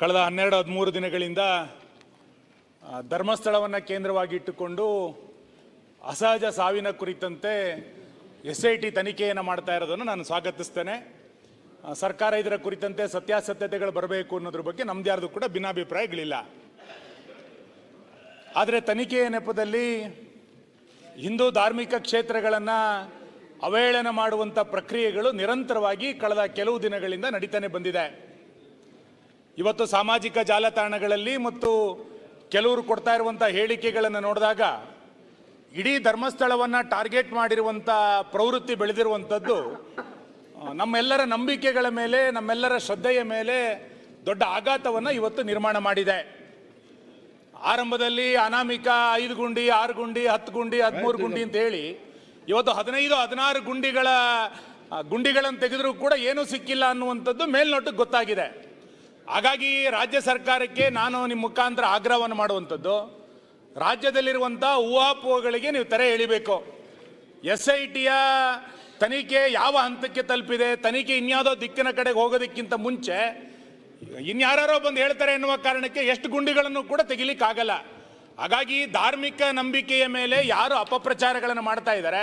ಕಳೆದ ಹನ್ನೆರಡು ಹದಿಮೂರು ದಿನಗಳಿಂದ ಧರ್ಮಸ್ಥಳವನ್ನು ಕೇಂದ್ರವಾಗಿ ಇಟ್ಟುಕೊಂಡು ಅಸಹಜ ಸಾವಿನ ಕುರಿತಂತೆ ಎಸ್ ಐ ಟಿ ತನಿಖೆಯನ್ನು ಮಾಡ್ತಾ ಇರೋದನ್ನು ನಾನು ಸ್ವಾಗತಿಸ್ತೇನೆ. ಸರ್ಕಾರ ಇದರ ಕುರಿತಂತೆ ಸತ್ಯಾಸತ್ಯತೆಗಳು ಬರಬೇಕು ಅನ್ನೋದ್ರ ಬಗ್ಗೆ ನಮ್ದು ಯಾರ್ದು ಕೂಡ ಭಿನ್ನಾಭಿಪ್ರಾಯಗಳಿಲ್ಲ. ಆದರೆ ತನಿಖೆಯ ನೆಪದಲ್ಲಿ ಹಿಂದೂ ಧಾರ್ಮಿಕ ಕ್ಷೇತ್ರಗಳನ್ನು ಅವಹೇಳನ ಮಾಡುವಂಥ ಪ್ರಕ್ರಿಯೆಗಳು ನಿರಂತರವಾಗಿ ಕಳೆದ ಕೆಲವು ದಿನಗಳಿಂದ ನಡೀತಾನೆ ಬಂದಿದೆ. ಇವತ್ತು ಸಾಮಾಜಿಕ ಜಾಲತಾಣಗಳಲ್ಲಿ ಮತ್ತು ಕೆಲವರು ಕೊಡ್ತಾ ಇರುವಂಥ ಹೇಳಿಕೆಗಳನ್ನು ನೋಡಿದಾಗ ಇಡೀ ಧರ್ಮಸ್ಥಳವನ್ನು ಟಾರ್ಗೆಟ್ ಮಾಡಿರುವಂಥ ಪ್ರವೃತ್ತಿ ಬೆಳೆದಿರುವಂಥದ್ದು ನಮ್ಮೆಲ್ಲರ ನಂಬಿಕೆಗಳ ಮೇಲೆ ನಮ್ಮೆಲ್ಲರ ಶ್ರದ್ಧೆಯ ಮೇಲೆ ದೊಡ್ಡ ಆಘಾತವನ್ನು ಇವತ್ತು ನಿರ್ಮಾಣ ಮಾಡಿದೆ. ಆರಂಭದಲ್ಲಿ ಅನಾಮಿಕ ಐದು ಗುಂಡಿ ಆರು ಗುಂಡಿ ಹತ್ತು ಗುಂಡಿ ಹದಿಮೂರು ಗುಂಡಿ ಅಂತ ಹೇಳಿ ಇವತ್ತು ಹದಿನೈದು ಹದಿನಾರು ಗುಂಡಿಗಳ ಗುಂಡಿಗಳನ್ನು ತೆಗೆದರೂ ಕೂಡ ಏನೂ ಸಿಕ್ಕಿಲ್ಲ ಅನ್ನುವಂಥದ್ದು ಮೇಲ್ನೋಟಕ್ಕೆ ಗೊತ್ತಾಗಿದೆ. ಹಾಗಾಗಿ ರಾಜ್ಯ ಸರ್ಕಾರಕ್ಕೆ ನಾನು ನಿಮ್ಮ ಮುಖಾಂತರ ಆಗ್ರಹವನ್ನು ಮಾಡುವಂಥದ್ದು, ರಾಜ್ಯದಲ್ಲಿರುವಂಥ ಊಹಾಪೋಹಗಳಿಗೆ ನೀವು ತೆರೆ ಎಳಿಬೇಕು. ಎಸ್ ಐ ಟಿಯ ತನಿಖೆ ಯಾವ ಹಂತಕ್ಕೆ ತಲುಪಿದೆ, ತನಿಖೆ ಇನ್ಯಾವುದೋ ದಿಕ್ಕಿನ ಕಡೆಗೆ ಹೋಗೋದಕ್ಕಿಂತ ಮುಂಚೆ ಇನ್ಯಾರೋ ಬಂದು ಹೇಳ್ತಾರೆ ಎನ್ನುವ ಕಾರಣಕ್ಕೆ ಎಷ್ಟು ಗುಂಡಿಗಳನ್ನು ಕೂಡ ತೆಗಿಲಿಕ್ಕಾಗಲ್ಲ. ಹಾಗಾಗಿ ಧಾರ್ಮಿಕ ನಂಬಿಕೆಯ ಮೇಲೆ ಯಾರು ಅಪಪ್ರಚಾರಗಳನ್ನು ಮಾಡ್ತಾ ಇದ್ದಾರೆ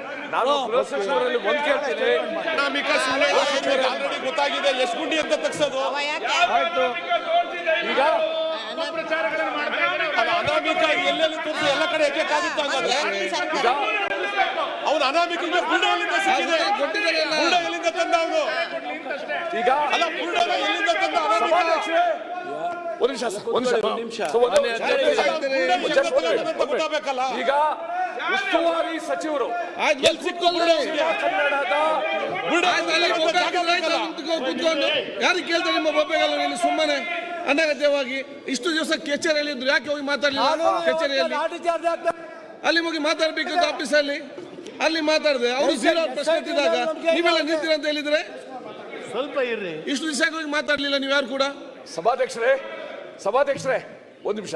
ನಾನು ಗೃಹ ಸಚಿವರಲ್ಲಿ ಒಂದ್ ಕೇಳ್ತೀನಿ. ಆಲ್ರೆಡಿ ಗೊತ್ತಾಗಿದೆ. ಎಷ್ಟು ಗುಂಡಿ ಅಂತ ತಗ್ಸೋದು. ಈಗ ಅನಾಮಿಕ ಎಲ್ಲೆಲ್ಲಿ ತೋರಿಸಿ? ಎಲ್ಲ ಕಡೆ ಎಕ್ಕಾಗುತ್ತೆ ಅವನು ಅನಾಮಿಕ ಬುಲ್ಡ ಎಲ್ಲಿಂದ ಸಿಕ್ಕಿದೆ? ಕೊಟ್ಟಿದ್ದಾರಲ್ಲ. ಬುಲ್ಡ ಎಲ್ಲಿಂದ ತಂದ ಅವನು? ಈಗ ಅಲ್ಲ ಬುಲ್ಡ ಎಲ್ಲಿಂದ ತಂದ ಅನಾಮಿಕ ಒಂದ್ ನಿಮಿಷ ಒಂದ್ ನಿಮಿಷ. ಈಗ ಉಸ್ತುವಾರಿ ಸಚಿವರು. ಯಾರಿಗೆ ಕೇಳ್ತಾರೆ ನಿಮ್ಮ ಇಲ್ಲಿ ಸುಮ್ಮನೆ ಅನಗತ್ಯವಾಗಿ? ಇಷ್ಟು ದಿವಸ ಕಚೇರಿಯಲ್ಲಿ ಇದ್ರು ಯಾಕೆ ಹೋಗಿ ಮಾತಾಡಲಿಲ್ಲ? ಕಚೇರಿಯಲ್ಲಿ. ಅಲ್ಲಿ ಹೋಗಿ ಮಾತಾಡ್ಬೇಕು ಅಂತ ಆಫೀಸಲ್ಲಿ. ಅಲ್ಲಿ ಮಾತಾಡಿದೆ. ಅವರು ಜೀರೋ ಪ್ರಶ್ನೆ ಎತ್ತಿದಾಗ ನೀವೆಲ್ಲ ನಿಂತಿರ ಅಂತ ಹೇಳಿದ್ರೆ? ಸ್ವಲ್ಪ ಇರ್ರಿ. ಇಷ್ಟು ದಿವಸ ಹೋಗಿ ಮಾತಾಡ್ಲಿಲ್ಲ ನೀವು ಯಾರು ಕೂಡ? ಸಭಾಧ್ಯಕ್ಷರೇ ಸಭಾಧ್ಯಕ್ಷರೇ ಒಂದು ನಿಮಿಷ.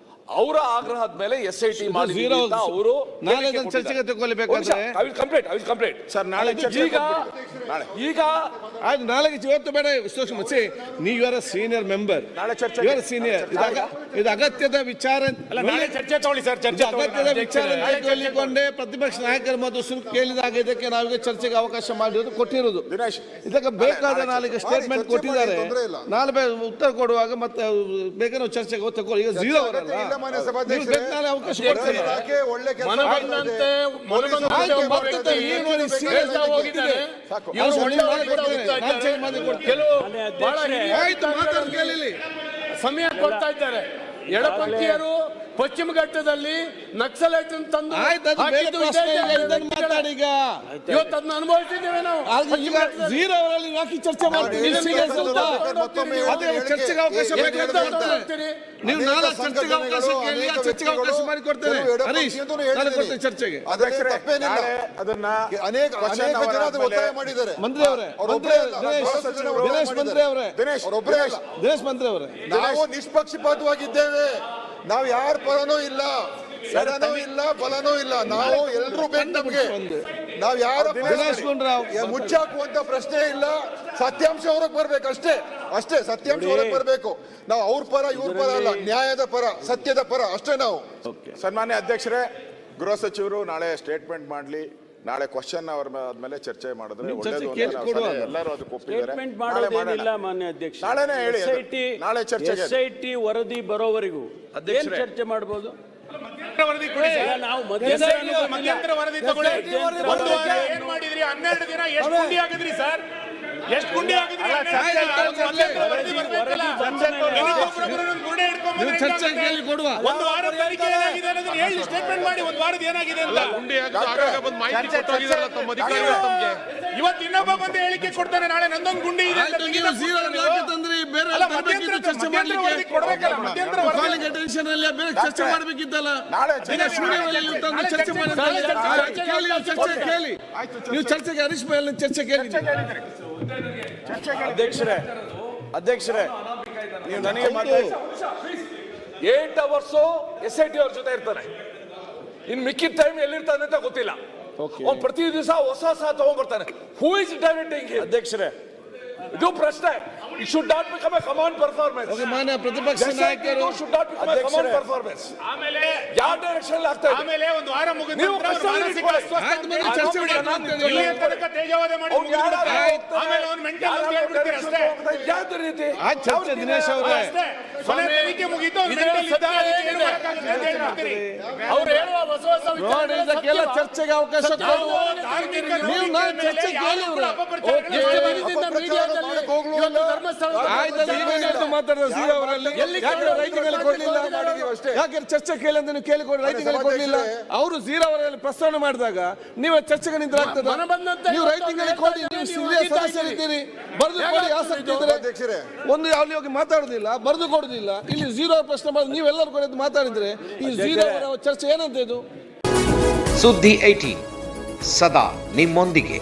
ಅವರ ಆಗ್ರಹದ ಮೇಲೆ ಎಸ್ ಐ ಟಿ ಅವರು ನಾಳೆ ಚರ್ಚೆಗೆ ತಗೊಳ್ಬೇಕಾದ್ರೆ- complete I will complete sir, ನಾಳೆ ಚರ್ಚೆ ಈಗ ನಾಳೆ. ಈಗ ಆಯ್ತು ನಾಳೆ ಇವತ್ತು ಬೇಡ ವಿಶ್ಲೇಷಣೆ ಸಿ ನೀವು ಆರ್ ಸೀನಿಯರ್ ಮೆಂಬರ್ ನಾಳೆ ಚರ್ಚೆ ಇವರ ಸೀನಿಯರ್ ಇದು ಅಗತ್ಯದ ವಿಚಾರ ನಾಳೆ ಚರ್ಚೆ ತಗೊಳ್ಳಿ ಸರ್ ಚರ್ಚೆ ಅಗತ್ಯದ ವಿಚಾರ ಅಂತ ಹೇಳಿಕೊಂಡೇ ಪ್ರತಿಪಕ್ಷ ನಾಯಕರ ಮತ್ತು ಸುರು ಕೇಳಿದಾಗ ಇದಕ್ಕೆ ನಾವೀಗ ಚರ್ಚೆಗೆ ಅವಕಾಶ ಮಾಡಿರೋದು ಕೊಟ್ಟಿರೋದು. ದಿನೇಶ್, ಇದಕ್ಕೆ ಬೇಕಾದ ನಾಳೆ ನಾಳೆಗೆ ಸ್ಟೇಟ್ಮೆಂಟ್ ಕೊಟ್ಟಿದ್ದಾರೆ. ನಾಳೆ ಉತ್ತರ ಕೊಡುವಾಗ ಮತ್ತೆ ಬೇಕಾದ್ರೆ ಚರ್ಚೆಗೆ ತಗೊಳ್ಳಿ. ಈಗ ಝೀರೋ ಅಗತ್ಯ ಇಲ್ಲ ಮಾನ್ಯ ನೀವು ಸಭಾಧ್ಯಕ್ಷರೇ. ಬೇಕು ಅವಕಾಶ ಇಲಾಖೆ ಒಳ್ಳೆ ಕೆಲಸ ಮನಬಂದಂತೆ ಮನಬಂದಂತೆ ಆಯ್ತು, ಒಬ್ಬ ವ್ಯಕ್ತಿ ಆಗಿ ಹೋಗಿದ್ದಾನೆ. ಒಳ್ಳೆ ಇದ್ದಾರೆ. ಕೆಲವು ಬಹಳ ಸಮಯ ಕೊಡ್ತಾ ಇದ್ದಾರೆ. ಎಡಪಂಥೀಯರು ಪಶ್ಚಿಮ ಘಟ್ಟದಲ್ಲಿ ನಕ್ಸಲೈಟ್ ತಂದು ಇವತ್ತು ಅದನ್ನ ಅನುಭವಿಸಿದ್ದೇವೆ ನಾವು. ಯಾಕೆ ಚರ್ಚೆ ಮಾಡ್ತೀವಿ. ಅಂತ? ಮತ್ತೊಮ್ಮೆ ಅದೇ ಚರ್ಚೆಗೆ ಅವಕಾಶ? ನೀವು ಚರ್ಚೆಗೆ ಕೇಳಿ ಆ ಚರ್ಚೆಗೆ ಮಾಡಿ ಕೊಡ್ತೇನೆ ಹರೀಶ್. ಕೊಡ್ತೇನೆ ಚರ್ಚೆಗೆ. ಅದನ್ನ ಅನೇಕ question ಅನೇಕ ಜನ ಅದು ಒತ್ತಾಯ ಮಾಡಿದ್ದಾರೆ. ಮಂತ್ರಿ ಅವರೇ ದಿನೇಶ್ ಮಂತ್ರಿ ಅವರೇ ದಿನೇಶ್ ಮಂತ್ರಿ ಅವರೇ. ನಾವು ನಿಷ್ಪಕ್ಷಪಾತವಾಗಿದ್ದೇವೆ. ನಾವು ಯಾರ ಪರನೂ ಇಲ್ಲ ಎಡನೂ ಇಲ್ಲ ಫಲನೂ ಇಲ್ಲ. ನಾವು ಎಲ್ಲರೂ ಬೇಕು ನಮ್ಗೆ. ನಾವು ಯಾರ. ಮುಚ್ಚಾಕುವಂತ ಪ್ರಶ್ನೆ ಇಲ್ಲ. ಸತ್ಯಾಂಶ ಹೊರಗೆ ಬರ್ಬೇಕು ಅಷ್ಟೇ. ಅಷ್ಟೇ ಸತ್ಯಾಂಶ ಹೊರಗೆ ಬರ್ಬೇಕು. ನಾವು ಅವ್ರ ಪರ ಇವ್ರ ಪರ ಅಲ್ಲ. ನ್ಯಾಯದ ಪರ ಸತ್ಯದ ಪರ ಅಷ್ಟೇ ನಾವು. ಸನ್ಮಾನ್ಯ ಅಧ್ಯಕ್ಷರೇ ಗೃಹ ಸಚಿವರು ನಾಳೆ ಸ್ಟೇಟ್ಮೆಂಟ್ ಮಾಡಲಿ. ನಾಳೆ ಕ್ವಶನ್ ಅವ್ರ ಮೇ- ಆದ್ಮೇಲೆ ಚರ್ಚೆ ಮಾಡಿದ್ರೆ ನೀವು ಒಳ್ಳೇದು ಚರ್ಚೆ ಅಂತ ಕೇಳಿ ನಾವು ಕೊಡುವ. ಸಲಹೆ ಎಲ್ಲರೂ ಅದಕ್ಕೆ ಒಪ್ಪಿದ್ದಾರೆ. ಸ್ಟೇಟ್ಮೆಂಟ್ ನಾಳೆ ಮಾಡೋದೇನಿಲ್ಲ ಮಾಡೋಣ. ಮಾನ್ಯ ಅಧ್ಯಕ್ಷ ನಾಳೆನೇ ಹೇಳಿ ಅದು. ನಾಳೆ ಚರ್ಚೆಗೆ ಎಸ್ ಐ ಟಿ ವರದಿ ಬರೋವರೆಗೂ. ಏನ್ ಚರ್ಚೆ ಮಾಡ್ಬೋದು? ಮಧ್ಯಂತರ ವರದಿ ಕೊಡಿ ಸರ್. ನಾವು ಮಧ್ಯಂತರ ವರದಿ ತಗೊಳ್ಳಿ. ಒಂದು ವಾರ ಏನ್ ಮಾಡಿದ್ರಿ? ಹನ್ನೆರಡು ದಿನ ಎಷ್ಟು ಗುಂಡಿ ಆಗಿದ್ರಿ ಸರ್? ಎಷ್ಟು ಗುಂಡಿ ವರದಿ ವರದಿ-? ವರದಿ ಒಂದ್ ಗುಂಡೆ ಹಿಡ್ಕೊಂಡ್ ಬಂದ್ರೆ ನೀವು ಕೇಳಿ ಕೊಡುವ. ಒಂದು ವಾರ ತನಿಖೆ ಏನಾಗಿದೆ ಅನ್ನೋದನ್ನ ಹೇಳಿ ಸ್ಟೇಟ್ಮೆಂಟ್ ಮಾಡಿ ಒಂದು ವಾರದ ಏನಾಗಿದೆ ಅಂತ. ಇವತ್ತು ಇನ್ನೊಬ್ಬ ಬಂದು ಹೇಳಿಕೆ ಕೊಡ್ತಾನೆ ನಾಳೆ ನಂದೊಂದು ಗುಂಡಿ ಇದೆ ಚರ್ಚೆ. ವರದಿ ವರದಿ. ಬೇರೆ ಚರ್ಚೆ ಕೇಳಿ ನೀವು ಚರ್ಚೆಗೆ ಹರೀಶ್ ಮೇಲೆ ಚರ್ಚೆ ಕೇಳಿ ಅಧ್ಯಕ್ಷರೇ ಅಧ್ಯಕ್ಷರೇ ನೀವು ನನಗೆ eight hours S I T ಅವ್ರ ಜೊತೆ ಇರ್ತಾರೆ ಇನ್ ಮಿಕ್ಕಿದ ಟೈಮ್ ಎಲ್ಲಿರ್ತಾನೆ ಅಂತ ಗೊತ್ತಿಲ್ಲ. ಅವ್ನು ಪ್ರತಿ ದಿವಸ ಹೊಸ ಹೊಸ ತಗೊಂಡ್ಬರ್ತಾನೆ. ಹೂ ಇಸ್ ಡೈರೆಕ್ಟಿಂಗ್ ಅಧ್ಯಕ್ಷರೇ. ಇದು ಪ್ರಶ್ನೆ. It should not become a command performance okay ಮಾನ್ಯ ಪ್ರತಿಪಕ್ಷ ನಾಯಕರು should not become a command performance ಆಮೇಲೆ ಯಾವ ಡೈರೆಕ್ಷನ್ ಆಗ್ತಾ ಇದೆ? ಆಮೇಲೆ ಒಂದು ವಾರ ಮುಗಿದ ನಂತರ ಮಾನಸಿಕ ಮತ್ತೆ ಚರ್ಚೆ ಮಾಡಿ ಇಲ್ಲಿ ತನಕ ತೇಜವಾದ ಮಾಡಿ? ಆಮೇಲೆ ಅವ್ನು ಮೆಂಟಲ್ ಅಂತ ಯಾರು ಅಷ್ಟೇ. ಯಾವ್ದು ರೀತಿ? ಆಯ್ತು ಚರ್ಚೆ ದಿನೇಶ್ ಅವರೇ. ಕೊನೆ ತನಿಖೆ ಮುಗೀತು ಅವ್ನು ಇದರ mental ಇದ್ದ, ಸತ್ಯ ಅದಕ್ಕೆ ಏನು ಏನಿದೆ? ಅಂತ ಹೇಳ್ಬಿಡ್ತೀರಿ. ಅವ್ರು ಹೇಳುವ ಹೊಸ ಹೊಸ ನೋಡಿ ಇದಕ್ಕೆಲ್ಲ ಚರ್ಚೆಗೆ ಅವಕಾಶ ನಾವು ಕೊಡು ಧಾರ್ಮಿಕ ನೀವು ನಾನು ಮೇಲೆ ಚರ್ಚೆ ಯಾರು ಕೂಡ ಕೇಳಿವ್ರೆ. ಅಪಪ್ರಚಾರಗಳನ್ನ ಎಷ್ಟು. ದಿನದಿಂದ ಮೀಡಿಯಾದಲ್ಲಿ ಮಾಡಕ್ ಹೋಗ್ಲೂ ಇವತ್ತು ಇಲ್ಲ. ಧರ್ಮಸ್ಥಳದ ಚರ್ಚೆ ಕೇಳಿ ಅಂತ ನೀವು ಕೇಳಿಕೊಡಿ ರೈಟಿಂಗ್ ಕೊಡ್ಲಿಲ್ಲ? ಅವರು ಝೀರೋ ಅವರಲ್ಲಿ ಪ್ರಸ್ತಾವನೆ ಮಾಡಿದಾಗ ನೀವು ಚರ್ಚೆಗೆ ನಿಂತಾಗ್ತದ ನೀವು ರೈಟಿಂಗ್ ಅಲ್ಲಿ ಕೊಡಿ ನೀವು ನೀವು ಸಿರಿಯಸ್ ಮುಗಿತಾ ಸದಸ್ಯರಿದ್ದೀರಿ ಬರೆದು ಕೊಡಿ ಆಸಕ್ತಿ ಇದ್ರೆ. ಒಂದು ಅಲ್ಲಿ ಹೋಗಿ ಮಾತಾಡುದಿಲ್ಲ ಬರೆದು ಕೊಡುದಿಲ್ಲ. ಇಲ್ಲಿ ಜೀರೋ ಪ್ರಶ್ನೆ ಮಾಡಿ ನೀವೆಲ್ಲರೂ ಕೂಡ ಮಾತಾಡಿದ್ರೆ ಈ ಝೀರೋ ಚರ್ಚೆ ಏನಂತ ಇದು? ಸುದ್ದಿ ಐಟಿ ಸದಾ ನಿಮ್ಮೊಂದಿಗೆ.